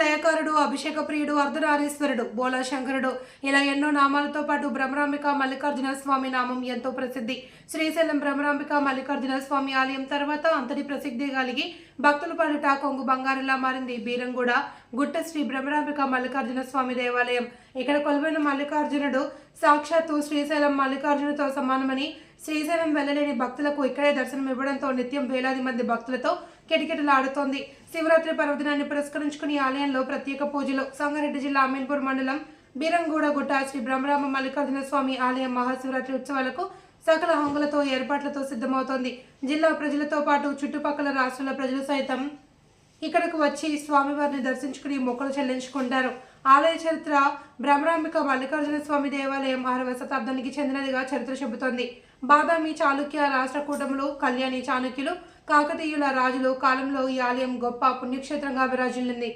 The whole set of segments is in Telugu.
లయకారుడు అభిషేక ప్రియుడు అర్ధనారీశ్వరుడు బోళాశంకరుడు ఇలా ఎన్నో నామాలతో పాటు భ్రమరాంబిక మల్లికార్జున స్వామి నామం ఎంతో ప్రసిద్ధి. శ్రీశైలం భ్రమరాంబిక మల్లికార్జున స్వామి ఆలయం తర్వాత అంతటి ప్రసిద్ధి కలిగి భక్తుల పాలిట కొంగు బంగారులా మారింది బీరంగూడ గుట్ట శ్రీ భ్రమరాంబిక మల్లికార్జున స్వామి దేవాలయం. ఇక్కడ కొలువైన మల్లికార్జునుడు సాక్షాత్తు శ్రీశైలం మల్లికార్జునతో సమానమని శ్రీశైలం వెళ్ళలేని భక్తులకు ఇక్కడే దర్శనం ఇవ్వడంతో నిత్యం వేలాది మంది భక్తులతో కిటకిటలాడుతోంది. శివరాత్రి పర్వదినాన్ని పురస్కరించుకుని ఆలయంలో ప్రత్యేక పూజలు. సంగారెడ్డి జిల్లా అమీన్పూర్ మండలం బీరంగూడ గుట్ట శ్రీ బ్రహ్మరామ మల్లికార్జున స్వామి ఆలయం మహాశివరాత్రి ఉత్సవాలకు సకల హంగులతో ఏర్పాట్లతో సిద్ధమవుతోంది. జిల్లా ప్రజలతో పాటు చుట్టుపక్కల రాష్ట్రాల ప్రజలు సైతం ఇక్కడకు వచ్చి స్వామివారిని దర్శించుకుని మొక్కలు చెల్లించుకుంటారు. ఆలయ చరిత్ర భ్రమరాంబిక మల్లికార్జున స్వామి దేవాలయం ఆరవ శతాబ్దానికి చెందినదిగా చరిత్ర చెబుతోంది. బాదామి చాళుక్య రాష్ట్రకూటములు కళ్యాణి చాళుక్యులు కాకతీయుల రాజులు కాలంలో ఈ ఆలయం గొప్ప పుణ్యక్షేత్రంగా విరాజిల్లింది.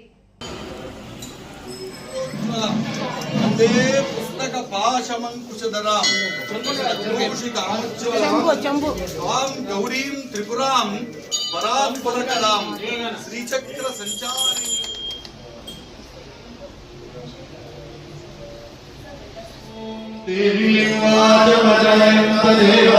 శ్రీచక్ర సంచారి तेरी देवी वाच तेरे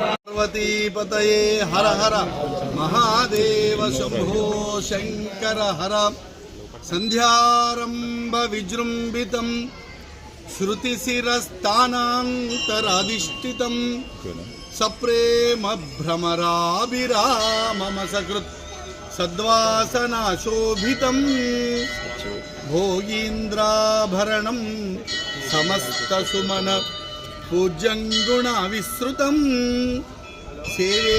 पार्वतीपतये हर हर महादेव शुभो शंकर हर। संध्यारंभ विजृंबित श्रुतिशिस्ताधिष्ठित सेम भ्रमराबिरा मम सकृत् సంధ్యారంభ విజృంభితం సద్వాసనాశోభితం భోగీంద్రాభరణం సమస్తసుమన పూజ్యంగుణ విశ్రుతం సేవే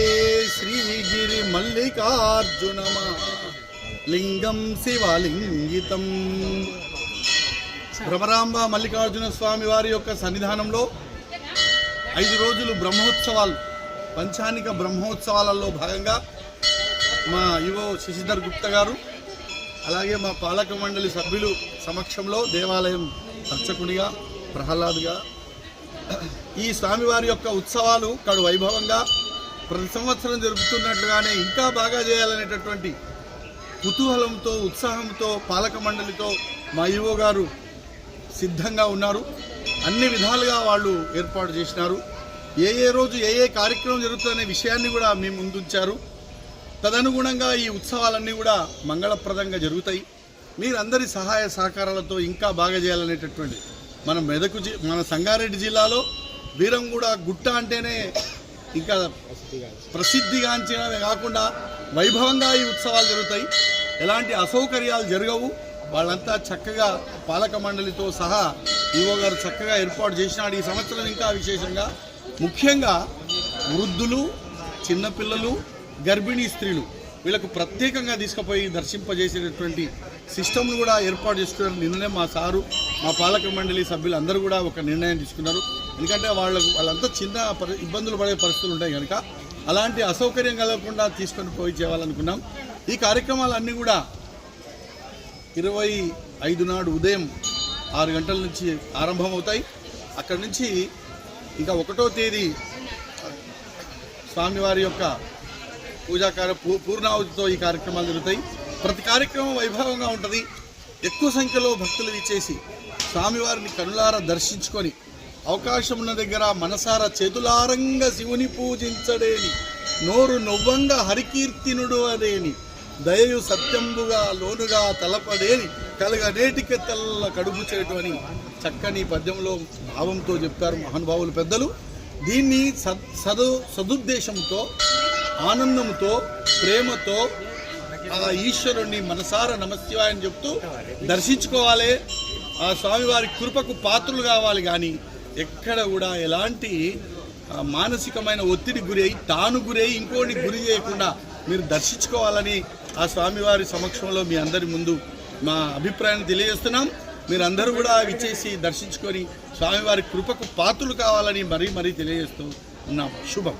శ్రీగిరి మల్లికార్జున లింగం శివలింగితం. భ్రమరాంబ మల్లికార్జున స్వామి వారి యొక్క సన్నిధానంలో ఐదు రోజులు బ్రహ్మోత్సవాలు. పంచానిక బ్రహ్మోత్సవాలలో భాగంగా మా యువ శశిధర్ గుప్తా గారు అలాగే మా పాలక మండలి సభ్యులు సమక్షంలో దేవాలయం అర్చకునిగా ప్రహ్లాద్గా ఈ స్వామివారి యొక్క ఉత్సవాలు కడు వైభవంగా ప్రతి సంవత్సరం జరుపుతున్నట్లుగానే ఇంకా బాగా చేయాలనేటటువంటి కుతూహలంతో ఉత్సాహంతో పాలక మండలితో మా ఈవో గారు సిద్ధంగా ఉన్నారు. అన్ని విధాలుగా వాళ్ళు ఏర్పాటు చేసినారు. ఏ ఏ రోజు ఏ ఏ కార్యక్రమం జరుగుతుందనే విషయాన్ని కూడా మేము ముందుంచారు. తదనుగుణంగా ఈ ఉత్సవాలన్నీ కూడా మంగళప్రదంగా జరుగుతాయి. మీరందరి సహాయ సహకారాలతో ఇంకా బాగా చేయాలనేటటువంటి మన మెదకు జి మన సంగారెడ్డి జిల్లాలో బీరంగూడ గుట్ట అంటేనే ఇంకా ప్రసిద్ధిగాంచినవి కాకుండా వైభవంగా ఈ ఉత్సవాలు జరుగుతాయి. ఎలాంటి అసౌకర్యాలు జరగవు. వాళ్ళంతా చక్కగా పాలక మండలితో సహా ఈవో గారు చక్కగా ఏర్పాటు చేసినాడు ఈ సంవత్సరం ఇంకా విశేషంగా ముఖ్యంగా వృద్ధులు చిన్నపిల్లలు గర్భిణీ స్త్రీలు వీళ్ళకు ప్రత్యేకంగా తీసుకుపోయి దర్శింపజేసేటటువంటి సిస్టమ్ను కూడా ఏర్పాటు చేసుకున్నారు. నిన్ననే మా సారు మా పాలక మండలి సభ్యులు అందరూ కూడా ఒక నిర్ణయం తీసుకున్నారు. ఎందుకంటే వాళ్ళకు వాళ్ళంతా చిన్న పరి- ఇబ్బందులు పడే పరిస్థితులు ఉంటాయి కనుక అలాంటి అసౌకర్యం కలగకుండా తీసుకొని పోయి చేయాలనుకున్నాం. ఈ కార్యక్రమాలన్నీ కూడా ఇరవై ఐదు నాడు ఉదయం ఆరు గంటల నుంచి ఆరంభమవుతాయి. అక్కడి నుంచి ఇంకా ఒకటో తేదీ స్వామివారి యొక్క పూజాకార పూ- పూర్ణాహుతితో ఈ కార్యక్రమాలు జరుగుతాయి. ప్రతి కార్యక్రమం వైభవంగా ఉంటుంది. ఎక్కువ సంఖ్యలో భక్తులు ఇచ్చేసి స్వామివారిని కనులారా దర్శించుకొని అవకాశం ఉన్న దగ్గర మనసారా చేతులారంగా శివుని పూజించడేని. నోరు నొవ్వంగా హరికీర్తినుడు అదేని. దయయు సత్యంబుగా లోనుగా తలపడేని. కలగనేటికి తెల్ల కడుపు చేయటం అని చక్కని పద్యంలో భావంతో చెప్తారు మహానుభావులు పెద్దలు. దీన్ని సద్ సదు సదుద్దేశంతో ఆనందంతో ప్రేమతో ఆ ఈశ్వరుణ్ణి మనసారా నమశివాయ అని చెప్తూ దర్శించుకోవాలి. ఆ స్వామివారి కృపకు పాత్రలు కావాలి కానీ ఎక్కడ కూడా ఎలాంటి మానసికమైన ఒత్తిడి గురై తాను గురై ఇంకోటి గురి చేయకుండా మీరు దర్శించుకోవాలని ఆ స్వామివారి సమక్షంలో మీ అందరి ముందు మా అభిప్రాయాన్ని తెలియజేస్తున్నాం. మీరందరూ కూడా విచ్చేసి దర్శించుకొని స్వామివారి కృపకు పాత్రలు కావాలని మరీ మరీ తెలియజేస్తూ ఉన్నాం. శుభం.